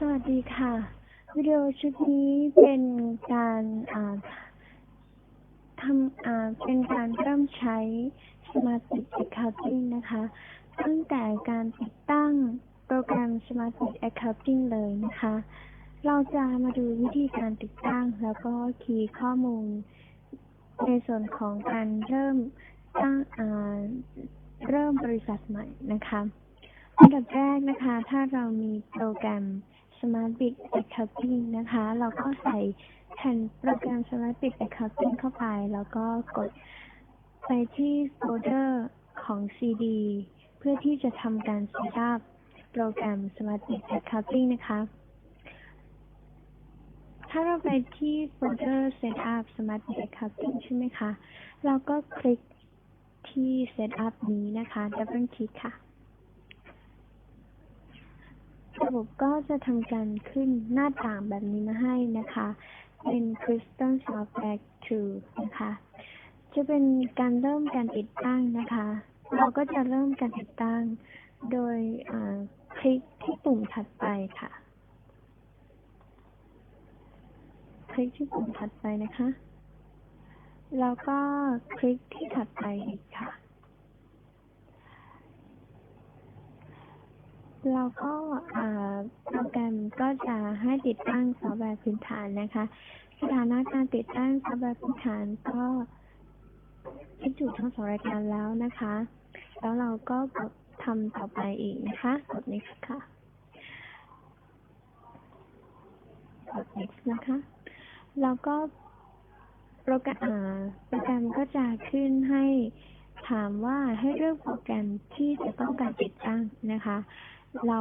สวัสดีค่ะ วิดีโอชุดนี้เป็นการอ่าทำอ่าเป็นการเริ่มใช้ Smartbit Accounting นะคะ ตั้งแต่การติดตั้งโปรแกรม Smartbit Accounting เลยนะคะ เราจะมาดูวิธีการติดตั้งแล้วก็คีย์ข้อมูล ในส่วนของการเริ่มตั้งอ่าเริ่มบริษัทใหม่นะคะอันดับแรกนะคะ ถ้าเรามีโปรแกรม SmartBit Accounting นะคะ เราก็ใส่แผ่นโปรแกรม SmartBit Accounting เข้าไป แล้วก็กดไปที่โฟลเดอร์ของ CD เพื่อที่จะทำการ setup โปรแกรม SmartBit Accounting นะคะ ถ้าเราไปที่โฟลเดอร์ setup SmartBit Accounting ใช่ไหมคะ เราก็คลิกที่ setup นี้นะคะ double click ค่ะ ระบบก็จะทำการขึ้นหน้าต่างแบบนี้มาให้นะคะ เป็น Crystal Software 2 นะคะ จะเป็นการเริ่มการติดตั้งนะคะ เราก็จะเริ่มการติดตั้ง โดยคลิกที่ปุ่มถัดไปค่ะ คลิกที่ปุ่มถัดไปนะคะ แล้วก็คลิกที่ถัดไปอีกค่ะ เราก็โปรแกรมก็จะให้ติดตั้งซอฟต์แวร์พื้นฐานนะคะ สถานะการติดตั้งซอฟต์แวร์พื้นฐานก็พิจูทั้งสองรายการแล้วนะคะ แล้วเราก็กดทำต่อไปอีกนะคะ กด next ค่ะ กด next นะคะ แล้วก็โปรแกรมโปรแกรมก็จะขึ้นให้ถามว่าให้เลือกโปรแกรมที่จะต้องการติดตั้งนะคะ เรา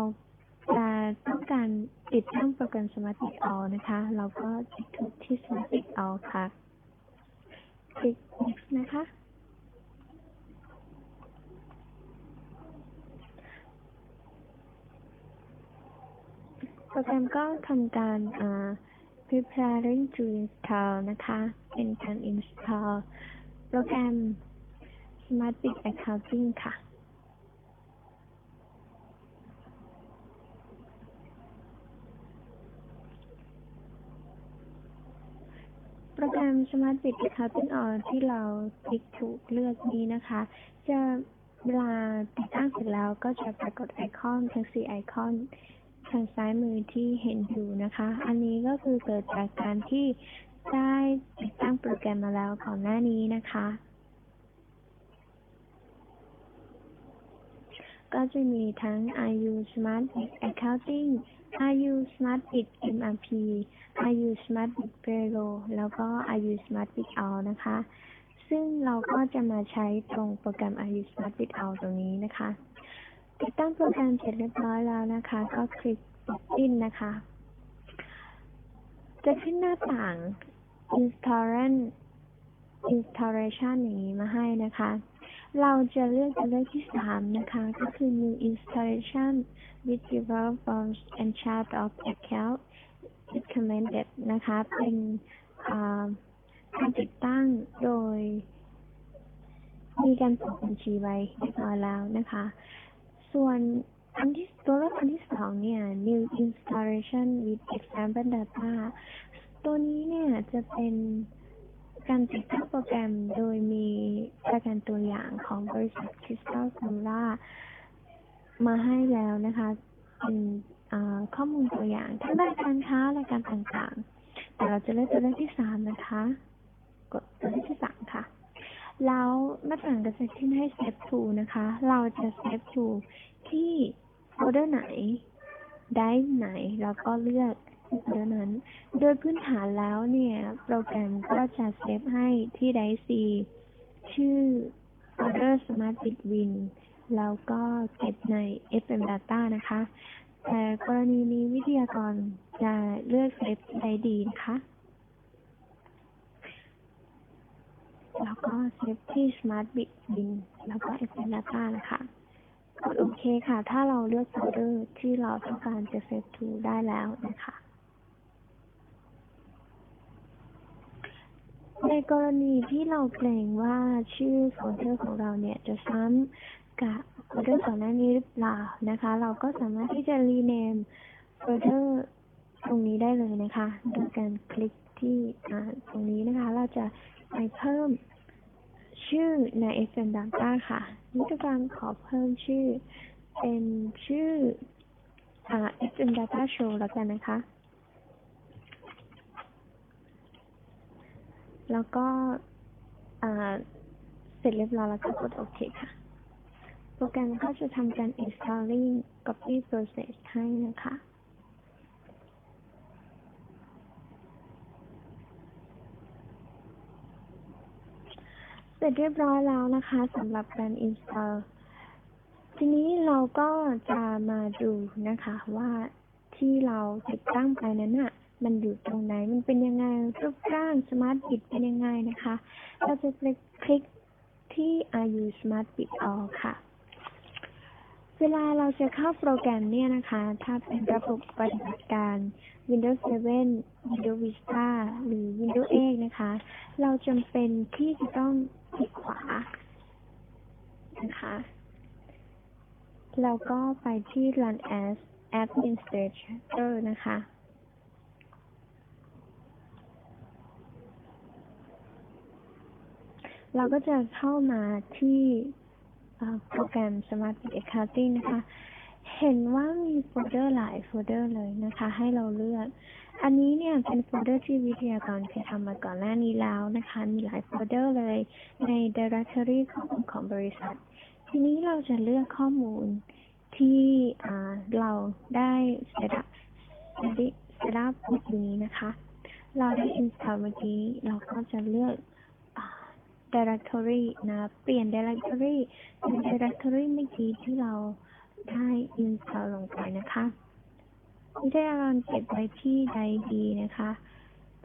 จะต้องการติดตั้งโปรแกรม Smartbit All นะคะ เราก็คลิกที่ Smartbit All ค่ะ คลิก next นะคะ โปรแกรมก็ทำการ preparing to install นะคะ เป็นการ install โปรแกรม SmartBit Accounting ค่ะ สมารม SmartBit Accounting On ที่เราคลิกถูกเลือกนี้นะคะ จะเวลาติดตั้งเสร็จแล้วก็จะปรากฏไอคอนทั้ง4ไอคอนทางซ้ายมือที่เห็นอยู่นะคะ อันนี้ก็คือเกิดจากการที่ได้ติดตั้งโปรแกรมมาแล้วก่อนหน้านี้นะคะ ก็จะมีทั้ง IU Smart Accounting IU Smart Bit MRP IU Smart Bit Payroll แล้วก็ IU Smart Bit All นะคะ ซึ่งเราก็จะมาใช้ตรงโปรแกรม IU Smart Bit All ตรงนี้นะคะ ติดตั้งโปรแกรมเสร็จเรียบร้อยแล้วนะคะ ก็คลิก Login นะคะ จะขึ้นหน้าต่าง Install Installation อย่างนี้มาให้นะคะ เราจะเลือกจะเลือกที่3นะคะ ก็คือ New Installation with Develop Forms and Chart of Account Recommended นะคะ เป็นการติดตั้งโดย มีการเปิดบัญชีไว้เรียบร้อยแล้วนะคะ ส่วนอันที่ตัวเลือกอันที่สองเนี่ย New Installation with Example Data ตัวนี้เนี่ยจะเป็น การติดตั้งโปรแกรมโดยมีประกันตัวอย่างของบริษัท Crystal s o l a มาให้แล้วนะคะเป็นข้อมูลตัวอย่างทั้งด้านการค้ารายการต่างๆ แต่เราจะเลือกตัวเลือกที่สามนะคะ กดตัวเลือกที่สามค่ะ แล้วหน้าต่างก็จะขึ้นให้ Save to นะคะ เราจะ Save to ที่โฟลเดอร์ไหน ได้ไหน แล้วก็เลือก ดอร์นั้น โดยพื้นฐานแล้วเนี่ย โปรแกรมก็จะเซฟให้ที่ไดซีชื่อ Order SmartBit Win แล้วก็เก็บใน FM Data นะคะ แต่กรณีนี้วิทยากรจะเลือกเซฟไดดีนะคะ แล้วก็เซฟที่ SmartBit Win แล้วก็ FM Data นะคะกดโอเคค่ะ ถ้าเราเลือกโฟลเดอร์ที่เราต้องการจะเซฟทูได้แล้วนะคะ ในกรณีที่เราเกรงว่าชื่อโฟลเดอร์ของเราเนี่ยจะซ้ำกับโฟลเดอร์ก่อนหน้านี้หรือเปล่านะคะ เราก็สามารถที่จะรีเนม further ตรงนี้ได้เลยนะคะโดยการคลิกที่ตรงนี้นะคะ เราจะไปเพิ่มชื่อใน Excel Data ค่ะนิตกรรมขอเพิ่มชื่อ เป็นชื่อ Excel Data Show แล้วกันนะคะ แล้วก็เสร็จเรียบร้อยแล้วก็กดโอเคค่ะ โปรแกรมก็จะทำการ installing copy process ให้นะคะเสร็จเรียบร้อยแล้วนะคะสำหรับการ install ทีนี้เราก็จะมาดูนะคะว่าที่เราติดตั้งไปนั้นน่ะ มันอยู่ตรงไหน มันเป็นยังไงรูปร่างสมาร์ทบิดเป็นยังไงนะคะ เราจะไปคลิกที่ RU Smart Bit All ค่ะ เวลาเราจะเข้าโปรแกรมเนี่ยนะคะ ถ้าเป็นระบบปฏิบัติการ Windows 7 Windows Vista หรือ Windows 8 นะคะ เราจำเป็นที่จะต้องคลิกขวา นะคะ แล้วก็ไปที่ Run as Administrator นะคะ เราก็จะเข้ามาที่โปรแกรม Smart Accounting นะคะ เห็นว่ามีโฟลเดอร์หลายโฟลเดอร์เลยนะคะ ให้เราเลือก อันนี้เนี่ยเป็นโฟลเดอร์ที่วิทยากรเคยทำมาก่อนหน้านี้แล้วนะคะ มีหลายโฟลเดอร์เลยใน Directory ของของบริษัท ทีนี้เราจะเลือกข้อมูลที่เราได้เซตอัพเซตอัพเมื่นี้นะคะ เราได้ install เมื่อกี้เราก็จะเลือก directory นะ เปลี่ยน directory เป็น directory เมื่อกี้ที่เราได้ install ลงไปนะคะวิทยากรเก็บไว้ที่ใดดีนะคะ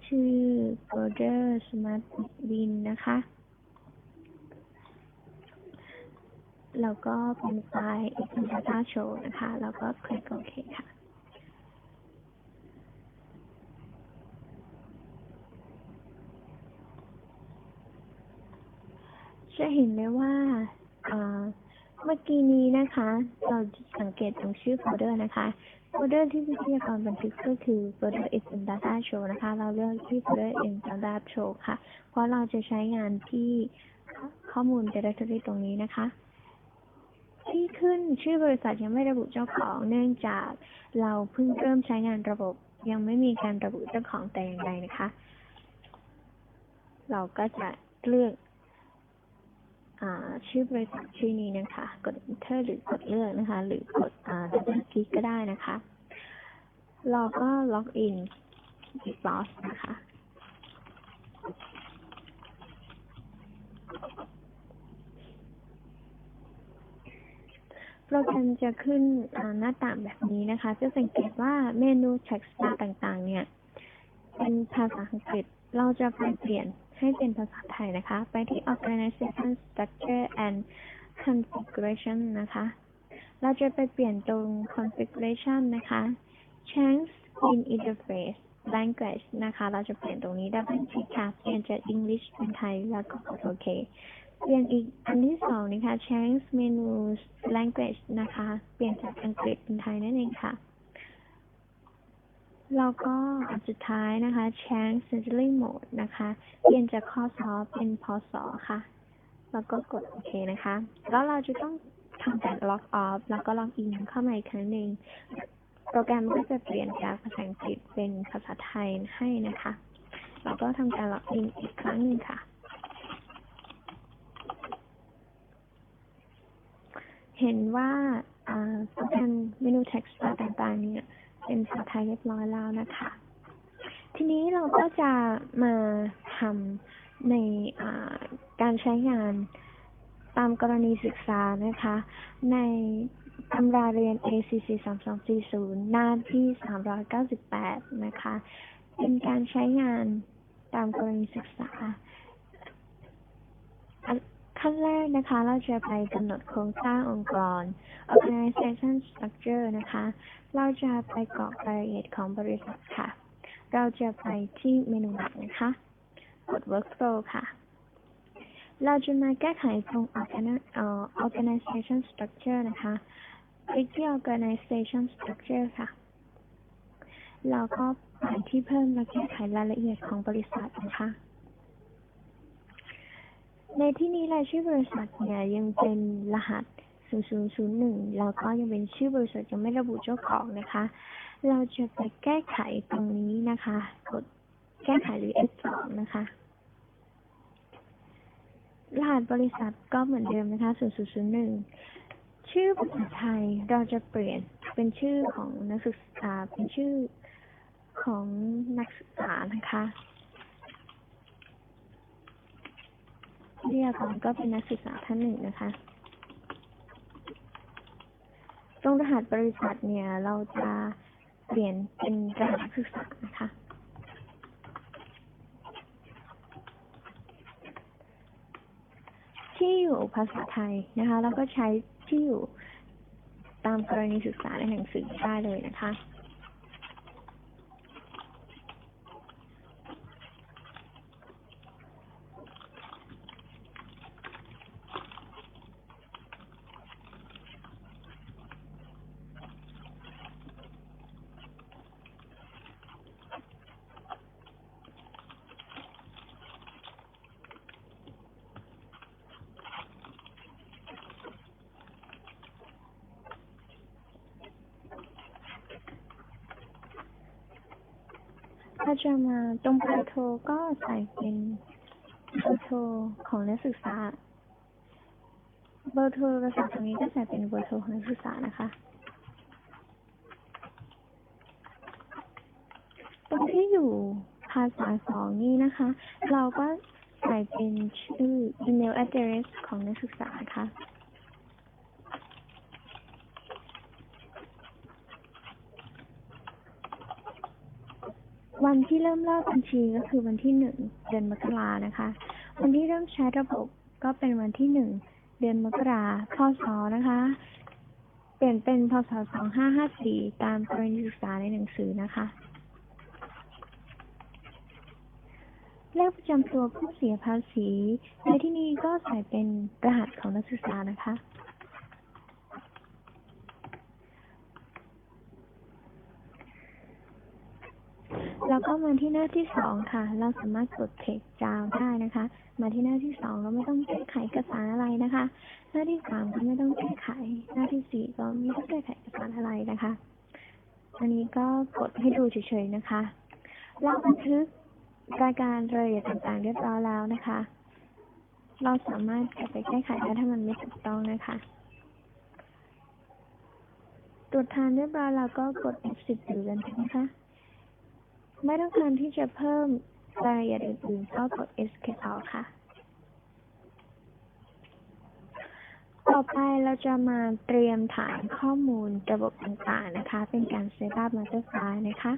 ชื่อ folder smart bin นะคะ แล้วก็เป็นไฟล์ Data Show นะคะ แล้วก็คลิกโอเคค่ะ จะเห็นได้ว่าเมื่อกี้นี้นะคะ เราสังเกตตรงชื่อโฟลเดอร์นะคะ โฟลเดอร์ที่วิทยากรบันทึกก็คือโฟลเดอร์ isdatashow นะคะ เราเลือกที่โฟลเดอร์ isdatashow ค่ะ เพราะเราจะใช้งานที่ข้อมูล Directory ตรงนี้นะคะ ที่ขึ้นชื่อบริษัทยังไม่ระบุเจ้าของ เนื่องจากเราเพิ่งเริ่มใช้งานระบบ ยังไม่มีการระบุเจ้าของแต่อย่างใดนะคะ เราก็จะเลือก ชื่อบริษัทชื่อนี้นะคะ กด enter หรือกดเลือกนะคะ หรือกดดับเบิลคลิกก็ได้นะคะเราก็ล็อกอิน Big Boss นะคะโปรแกรมจะขึ้นหน้าต่างแบบนี้นะคะ จะสังเกตว่าเมนู text bar ต่างๆ เนี่ย เป็นภาษาอังกฤษเราจะไปเปลี่ยน ให้เป็นภาษาไทยนะคะ ไปที่ organization structure and configuration นะคะ เราจะไปเปลี่ยนตรง configuration นะคะ change in interface language นะคะ เราจะเปลี่ยนตรงนี้ได้เป็นทีค่ะเปลี่ยนจาก English เป็นไทยแล้วก็กดโอเค เปลี่ยนอีกอันที่สองนะคะ change Menu language นะคะ เปลี่ยนจากอังกฤษเป็นไทยนั่นเองค่ะ แล้วก็สุดท้ายนะคะ change century mode นะคะ เปลี่ยนจากข้อสอเป็นพศค่ะ แล้วก็กดโอเคนะคะ แล้วเราจะต้องทำการ log off แล้วก็ log in เข้ามาอีกครั้งหนึ่ง โปรแกรมก็จะเปลี่ยนจากภาษาอังกฤษเป็นภาษาไทยให้นะคะแล้วก็ทำการ log in อีกครั้งหนึ่งค่ะ เห็นว่าโปรแกรมเมนู text ต่างๆเนี่ย เป็นภาษาไทยเรียบร้อยแล้วนะคะ ทีนี้เราก็จะมาทำในการใช้งานตามกรณีศึกษานะคะ ในตำราเรียน ACC 3240 หน้าที่ 398 นะคะ เป็นการใช้งานตามกรณีศึกษา ขั้นแรกนะคะ เราจะไปกำหนดโครงสร้างองค์กร organization structure นะคะ เราจะไปกรอกรายละเอียดของบริษัทค่ะ เราจะไปที่เมนูหลักนะคะ กด workflow ค่ะ เราจะมาแก้ไขตรง organization structure นะคะคลิกที่ organization structure ค่ะเราก็ไปที่เพิ่มและแก้ไขรายละเอียดของบริษัทนะคะ ในที่นี้รายชื่อบริษัทเนี่ยยังเป็นรหัส 0001 แล้วก็ยังเป็นชื่อบริษัทยังไม่ระบุเจ้าของนะคะ เราจะไปแก้ไขตรงนี้นะคะ กดแก้ไขหรือ F2 นะคะ รหัสบริษัทก็เหมือนเดิมนะคะ 0001 ชื่อภาษาไทยเราจะเปลี่ยนเป็นชื่อของนักศึกษาเป็นชื่อของนักศึกษานะคะ เรียกก่อนก็เป็นนักศึกษาท่านหนึ่งนะคะ ตรงรหัสบริษัทเนี่ยเราจะเปลี่ยนเป็นรหัสศึกษานะคะ ที่อยู่ภาษาไทยนะคะ แล้วก็ใช้ที่อยู่ตามกรณีศึกษาในหนังสือได้เลยนะคะ ถ้าจะมาตรงเบอร์โทรก็ใส่เป็นเบอร์โทรของนักศึกษา เบอร์โทรภาษาตรงนี้ก็ใส่เป็นเบอร์โทรของนักศึกษานะคะ ตรงที่อยู่ภาษาสองนี้นะคะ เราก็ใส่เป็นชื่อ email address ของนักศึกษาค่ะ วันที่เริ่มเล่าบัญชีก็คือวันที่หนึ่งเดือนมกรานะคะ วันที่เริ่มใช้ระบบก็เป็นวันที่หนึ่งเดือนมกราพศนะคะ เปลี่ยนเป็นพศสองห้าห้าสี่ตามกรณีศึกษาในหนังสือนะคะ เลขประจำตัวผู้เสียภาษีในที่นี้ก็ใส่เป็นรหัสของนักศึกษานะคะ แล้ว ก็มาที่หน้าที่สองค่ะ เราสามารถกดเทคจาวได้นะคะ มาที่หน้าที่สองเราไม่ต้องแก้ไขเอกสารอะไรนะคะ หน้าที่สามก็ไม่ต้องแก้ไข หน้าที่สี่ก็ไม่ต้องแก้ไขเอกสารอะไรนะคะ อันนี้ก็กดให้ดูเฉยๆนะคะ เราบันทึกรายการรายละเอียดต่างๆ เรียบร้อยแล้วนะคะ เราสามารถกลับไปแก้ไขได้ถ้ามันไม่ถูกต้องนะคะตรวจทานเรียบร้อยแล้วก็กด F10 หรือกันนะคะ ไม่ต้องการที่จะเพิ่มรายละเอียดอื่นๆก็กด Escape เอาค่ะ ต่อไปเราจะมาเตรียมฐานข้อมูลระบบต่างๆนะคะ เป็นการ Set up Master File นะคะ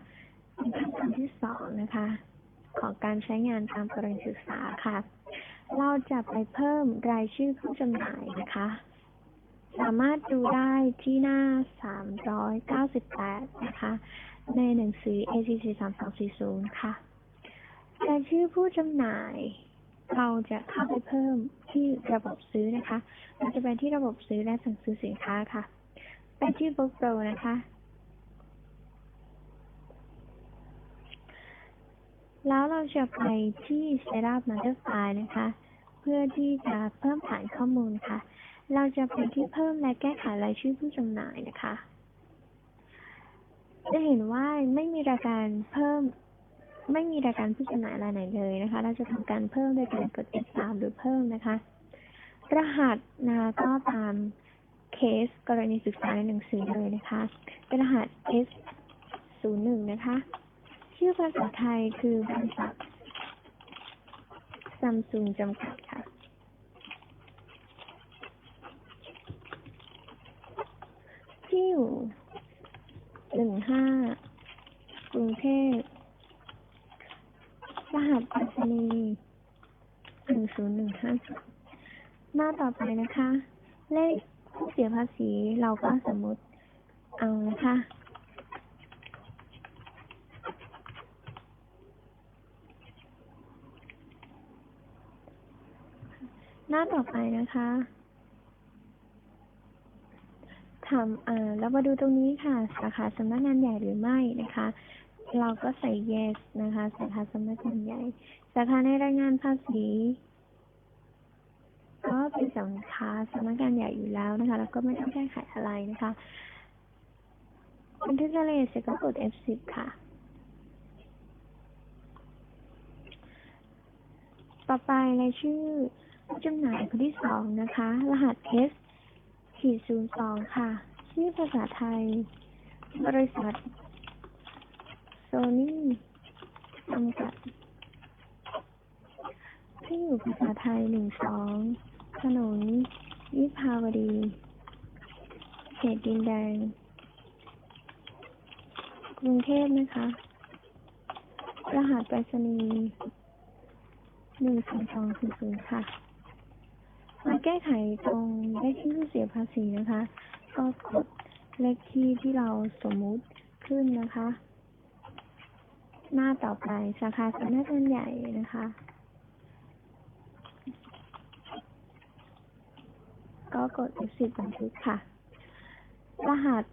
เป็นขั้นตอนที่สองนะคะ ของการใช้งานตามกรณีศึกษาค่ะ เราจะไปเพิ่มรายชื่อผู้จำหน่ายนะคะสามารถดูได้ที่หน้า 398 นะคะ ในหนังสือ ACC 3240 ค่ะรายชื่อผู้จำหน่าย เราจะเข้าไปเพิ่มที่ระบบซื้อนะคะเราจะไปที่ระบบซื้อและสั่งซื้อสินค้าค่ะ ไปที่ Book Pro นะคะ แล้วเราจะไปที่ Setup Master File นะคะ เพื่อที่จะเพิ่มฐานข้อมูลค่ะ เราจะไปที่เพิ่มและแก้ไขรายชื่อผู้จำหน่ายนะคะ จะเห็นว่าไม่มีรายการเพิ่ม ไม่มีรายการผู้จำหน่ายรายไหนเลยนะคะ เราจะทำการเพิ่มโดยการกด F3 หรือเพิ่มนะคะ รหัสนะคะก็ตามเคสกรณีศึกษาในหนังสือเลยนะคะเป็นรหัส S01 นะคะ ชื่อภาษาไทยคือบริษัทซัมซุงจำกัดค่ะที่อยู่ หนึ่งห้ากรุงเทพรหัสไปรษณีย์หนึ่งศูนย์หนึ่งห้าหน้าต่อไปนะคะ เลขผู้เสียภาษีเราก็สมมติเอานะคะหน้าต่อไปนะคะ ทำเอ่อเรามาดูตรงนี้ค่ะ สาขาสำนักงานใหญ่หรือไม่นะคะ เราก็ใส่ yes นะคะ สาขาสำนักงานใหญ่ สาขาในรายงานภาษี ก็เป็นสาขาสำนักงานใหญ่อยู่แล้วนะคะ แล้วก็ไม่ต้องแก้ไขอะไรนะคะบันทึกรายละเอียดเสร็จก็กด F10 ค่ะต่อไปรายชื่อผู้จำหน่ายคนที่สองนะคะ รหัส S ขีดศูนย์สองค่ะ ชื่อภาษาไทย บริษัท โซนี่จำกัดที่อยู่ภาษาไทยหนึ่งสองถนนวิภาวดี เขตดินแดง กรุงเทพนะคะ รหัสไปรษณีย์หนึ่งสองสองศูนย์ศูนย์ค่ะ มาแก้ไขตรงเลขที่ผู้เสียภาษีนะคะ ก็กดเลขที่ที่เราสมมุติขึ้นนะคะ หน้าต่อไปสาขาสำนักงานใหญ่นะคะ ก็กด F10 บันทึกค่ะ รหัส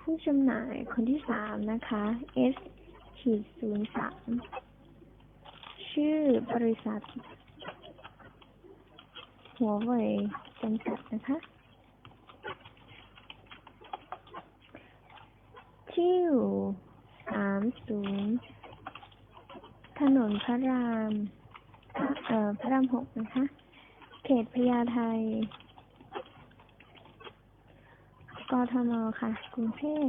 ผู้จำหน่ายคนที่สามนะคะ S ขีดศูนย์สามชื่อบริษัท หัวเว่ยจำกัดนะคะที่อยู่สามศูนย์ถนนพระราม เอ่อ พระรามหกนะคะ เขตพญาไทกทมค่ะ กรุงเทพ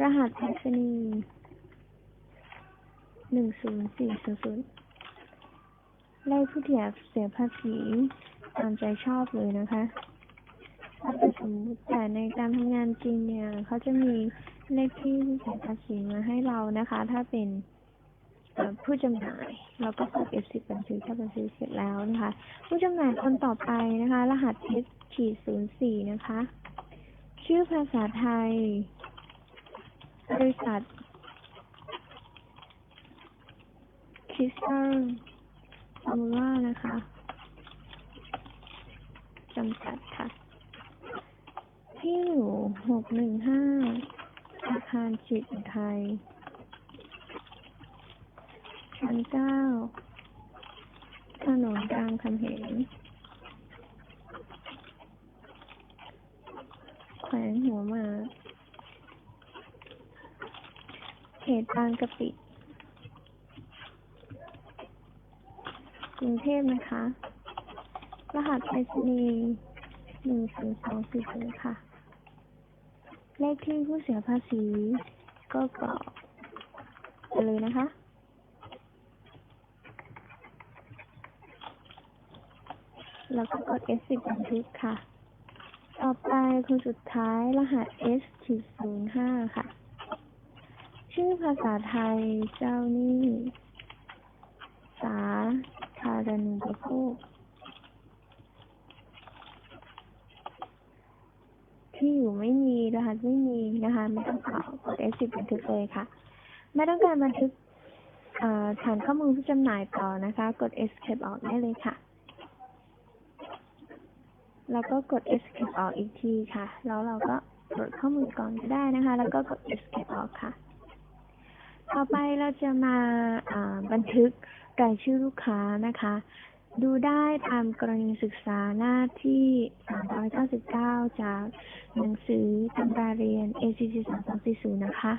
รหัสไปรษณีย์หนึ่งศูนย์สี่ศูนย์ศูนย์เลขผู้เสียเสียภาษี ตามใจชอบเลยนะคะถ้าเป็นสมมติแต่ในการทำงานจริงเนี่ยเขาจะมีเลขที่ผู้เสียภาษีมาให้เรานะคะ ถ้าเป็นผู้จำหน่ายเราก็กด F10 บันทึกถ้าบันทึกเสร็จแล้วนะคะ ผู้จำหน่ายคนต่อไปนะคะ รหัส S ขีดศูนย์สี่นะคะ ชื่อภาษาไทย บริษัทคิสตัลฟอร์มูล่านะคะ จำกัดค่ะ ที่อยู่หกหนึ่งห้าอาคารจิตไทย ชั้นเก้าถนนกลางคำเหงแขวงหัวมาเขตบางกะปิ กรุงเทพนะคะ รหัสไปรษณีย์หนึ่งศูนย์สองสี่ศูนย์ค่ะ เลขที่ผู้เสียภาษีก็กรอกไปเลยนะคะ แล้วก็กด S10 บันทึกค่ะ ต่อไปคนสุดท้ายรหัส S ขีดศูนย์ห้าค่ะ ชื่อภาษาไทยเจ้าหนี้สาธารณูปโภค ที่อยู่ไม่มีรหัสไม่มีนะคะ ไม่ต้องกรอกด S10 บันทึกเลยค่ะ ไม่ต้องการบันทึกฐานข้อมูลผู้จำหน่ายต่อนะคะ กด Escape ออกได้เลยค่ะ แล้วก็กด escape ออกอีกทีค่ะ แล้วเราก็กดข้อมูลก่อนก็ได้นะคะ แล้วก็กด escape ออกค่ะ ต่อไปเราจะมาอ่าบันทึกรายชื่อลูกค้านะคะ ดูได้ตามกรณีศึกษาหน้าที่ 399 จากหนังสือตำราเรียน ACC 3240 นะคะ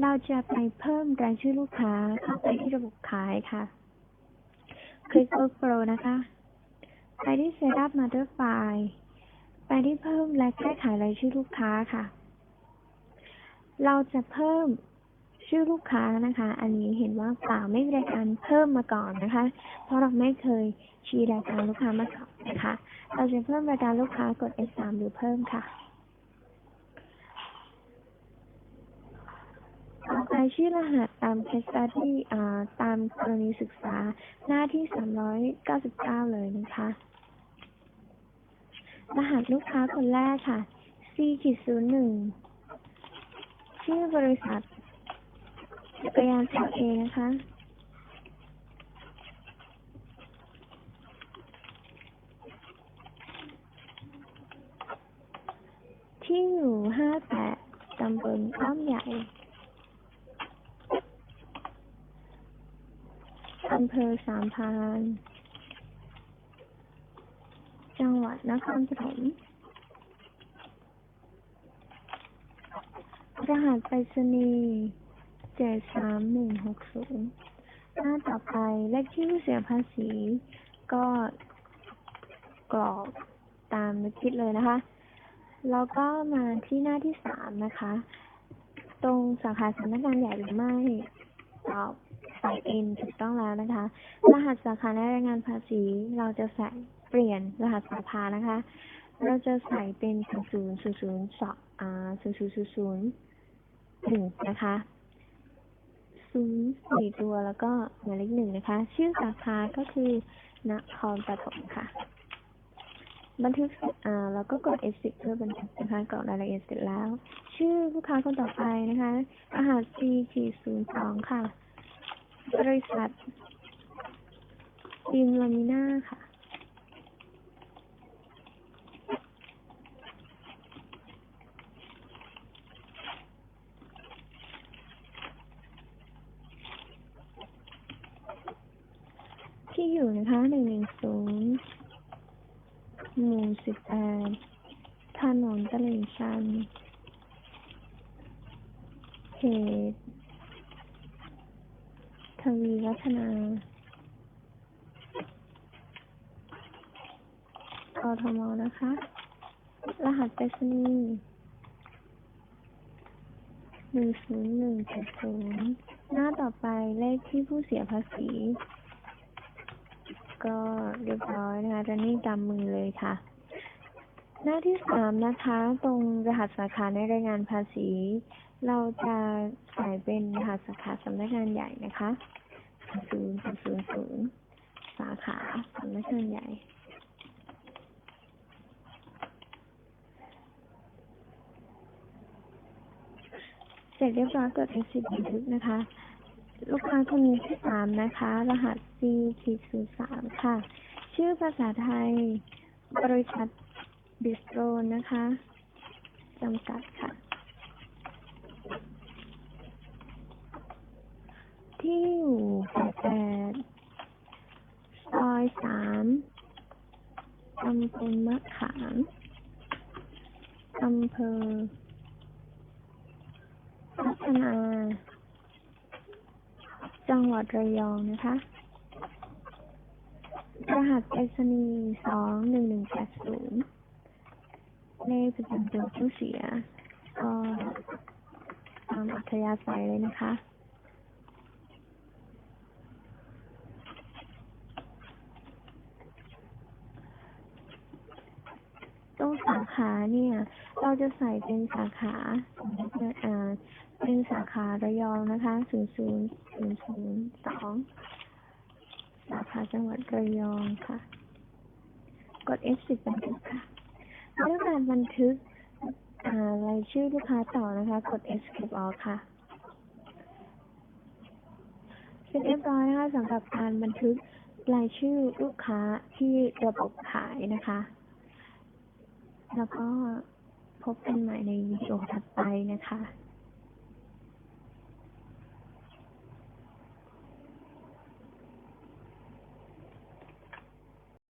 เราจะไปเพิ่มรายชื่อลูกค้าเข้าไปที่ระบบขายค่ะ คลิก Work Pro นะคะ ไปที่ Setup Mother File ไปที่เพิ่มและแก้ไขรายชื่อลูกค้าค่ะ เราจะเพิ่ม ชื่อลูกค้านะคะ อันนี้เห็นว่าเปล่าไม่มีรายการเพิ่มมาก่อนนะคะ เพราะเราไม่เคยชี้รายการลูกค้ามาก่อนนะคะ เราจะเพิ่มรายการลูกค้ากด F3 หรือเพิ่มค่ะต่อไปชื่อรหัสตาม case study อ่ตามกรณีศึกษาหน้าที่ 399 เลยนะคะ รหัสลูกค้าคนแรกค่ะ C ขีดศูนย์หนึ่งชื่อบริษัท จักรยานสาวเอนะคะที่อยู่58ตำบลอ้อมใหญ่อำเภอสามพาน จังหวัดนครปฐมรหัสไปรษณีย์ เจ็ดสามหนึ่งหกศูนย์หน้าต่อไปเลขที่เสียภาษี ก็กรอกตามนึกคิดเลยนะคะ แล้วก็มาที่หน้าที่สามนะคะ ตรงสาขาสำนักงานใหญ่หรือไม่ตอบใส่เอ็นถูกต้องแล้วนะคะ รหัสสาขาและรายงานภาษีเราจะใส่เปลี่ยนรหัสสาขานะคะ เราจะใส่เป็นศูนย์ศูนย์ศูนย์สองอ่าศูนย์ศูนย์ศูนย์หนึ่งนะคะ ศูนย์สี่ตัวแล้วก็หมายเลขหนึ่งนะคะ ชื่อสาขาก็คือนครปฐมค่ะ บันทึกอ่าแล้วก็กด S10 เพื่อบันทึกนะคะกรอกรายละเอียดเสร็จแล้ว ชื่อลูกค้าคนต่อไปนะคะรหัส C ขีดศูนย์สองค่ะ บริษัททีมลามิน่าค่ะ ที่อยู่นะคะหนึ่งหนึ่งศูนย์หมู่สิบแปดถนนตลิ่งชันเขตทวีวัฒ นากทมนะคะ รหัสไปรษณีย์หนึ่งศูนย์หนึ่งเจ็ดศูนย์หน้าต่อไปเลขที่ผู้เสียภาษี ก็เรียบร้อยนะคะจะนี่ตามมือเลยค่ะ หน้าที่สามนะคะ ตรงรหัสสาขาในรายงานภาษี เราจะใส่เป็นรหัสสาขาสำนักงานใหญ่นะคะ ศูนย์ศูนย์ศูนย์สาขาสำนักงานใหญ่เสร็จเรียบร้อยกด exit บันทึกนะคะ ลูกค้าคนนี้ที่สามนะคะ รหัส C ขีดศูนย์สามค่ะ ชื่อภาษาไทย บริษัทบิสโตรนะคะจำกัดค่ะ ที่อยู่แปดซอยสามตำบลมะขามอำเภอ พัฒนา จังหวัดระยองนะคะ รหัสไปรษณีย์สองหนึ่งหนึ่งแปดศูนย์เลขประจำตัวผู้เสียก็ตามอัธยาศัยเลยนะคะ ตรง สาขาเนี่ย เราจะใส่เป็นสาขาอ่าเป็นสาขาระยองนะคะศูนย์ศูนย์ศูนย์ศูนย์สองสาขาจังหวัดระยองค่ะ กด F10 บันทึกค่ะเมื่อการบันทึกอ่ารายชื่อลูกค้าต่อนะคะ กด Escape ออกค่ะเสร็จเรียบร้อยนะคะสำหรับการบันทึกรายชื่อลูกค้าที่ระบบขายนะคะ แล้วก็พบกันใหม่ในวิดีโอถัดไปนะคะ